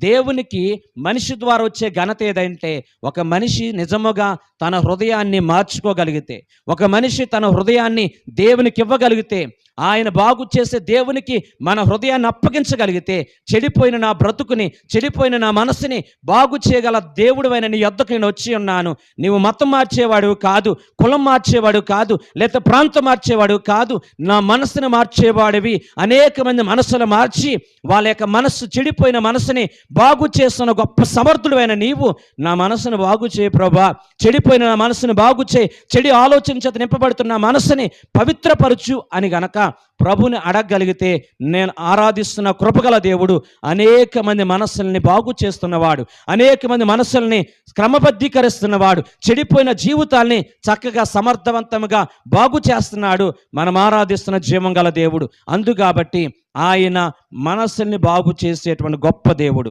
దేవునికి మనిషి ద్వారా వచ్చే ఘనత ఏదంటే ఒక మనిషి నిజముగా తన హృదయాన్ని మార్చుకోగలిగితే ఒక మనిషి తన హృదయాన్ని దేవునికి ఇవ్వగలిగితే ఆయన బాగు చేసే దేవునికి మన హృదయాన్ని అప్పగించగలిగితే చెడిపోయిన నా బ్రతుకుని చెడిపోయిన నా మనసుని బాగు చేయగల దేవుడు నీ యొద్దకు నేను వచ్చి ఉన్నాను. నీవు మతం మార్చేవాడు కాదు కులం మార్చేవాడు కాదు లేదా ప్రాంతం మార్చేవాడు కాదు నా మనసును మార్చేవాడివి. అనేక మంది మనసులు మార్చి వాళ్ళ యొక్క మనస్సు చెడిపోయిన మనసుని బాగు చేస్తున్న గొప్ప సమర్థుడైన నీవు నా మనసును బాగు చేయ ప్రభా. చెడిపోయిన నా మనసుని బాగు చేయి చెడి ఆలోచన చేత నింపబడుతున్న మనసుని పవిత్రపరచు అని గనక ప్రభుని అడగగలిగితే నేను ఆరాధిస్తున్న కృపగల దేవుడు అనేక మంది మనస్సుల్ని బాగు చేస్తున్నవాడు అనేక మంది మనస్సుల్ని క్రమబద్ధీకరిస్తున్నవాడు చెడిపోయిన జీవితాల్ని చక్కగా సమర్థవంతంగా బాగు చేస్తున్నాడు మనం ఆరాధిస్తున్న జీవం గల దేవుడు. అందుకాబట్టి ఆయన మనస్సుల్ని బాగు చేసేటువంటి గొప్ప దేవుడు.